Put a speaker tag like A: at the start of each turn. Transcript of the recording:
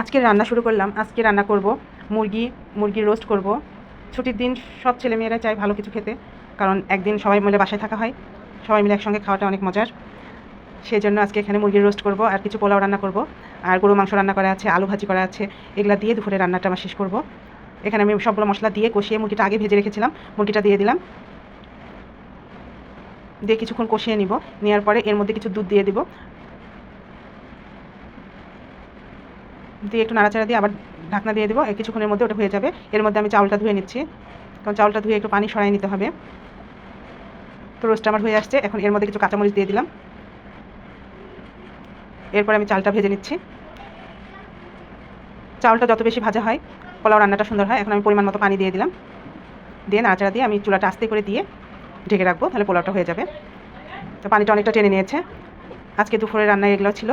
A: আজকে রান্না শুরু করলাম। আজকে রান্না করব। মুরগি মুরগির রোস্ট করব। ছুটির দিন সব ছেলেমেয়েরা চায় ভালো কিছু খেতে, কারণ একদিন সবাই মিলে বাসায় থাকা হয়। সবাই মিলে একসঙ্গে খাওয়াটা অনেক মজার। সেই জন্য আজকে এখানে মুরগির রোস্ট করব আর কিছু পোলাও রান্না করব। আর গরু মাংস রান্না করা আছে, আলু ভাজি করা আছে, এগুলা দিয়ে দুপুরে রান্নাটা আমার শেষ করব। এখানে আমি সবগুলো মশলা দিয়ে কষিয়ে মুরগিটা আগে ভেজে রেখেছিলাম। মুরগিটা দিয়ে দিলাম। দিয়ে কিছুক্ষণ কষিয়ে নিব। নেওয়ার পরে এর মধ্যে কিছু দুধ দিয়ে দিব। দিয়ে একটু নাড়াচাড়া দিয়ে আবার ঢাকনা দিয়ে দেবো। কিছুক্ষণের মধ্যে ওটা হয়ে যাবে। এর মধ্যে আমি চাউলটা ধুয়ে নিচ্ছি। কারণ চাউলটা ধুয়ে একটু পানি সরাই নিতে হবে। তো রোস্ট আমার হয়ে আসছে। এখন এর মধ্যে কিছু কাঁচামরিচ দিয়ে দিলাম। এরপর আমি চালটা ভেজে নিচ্ছি। চাউলটা যত বেশি ভাজা হয়, পোলাও রান্নাটা সুন্দর হয়। এখন আমি পরিমাণ মতো পানি দিয়ে দিলাম। দিয়ে নাড়াচাড়া দিয়ে আমি চুলাটা আস্তে করে দিয়ে ঢেকে রাখব। তাহলে পোলাওটা হয়ে যাবে। তো পানিটা অনেকটা টেনে নিয়েছে। আজকে দুপুরে রান্না এগুলো ছিল।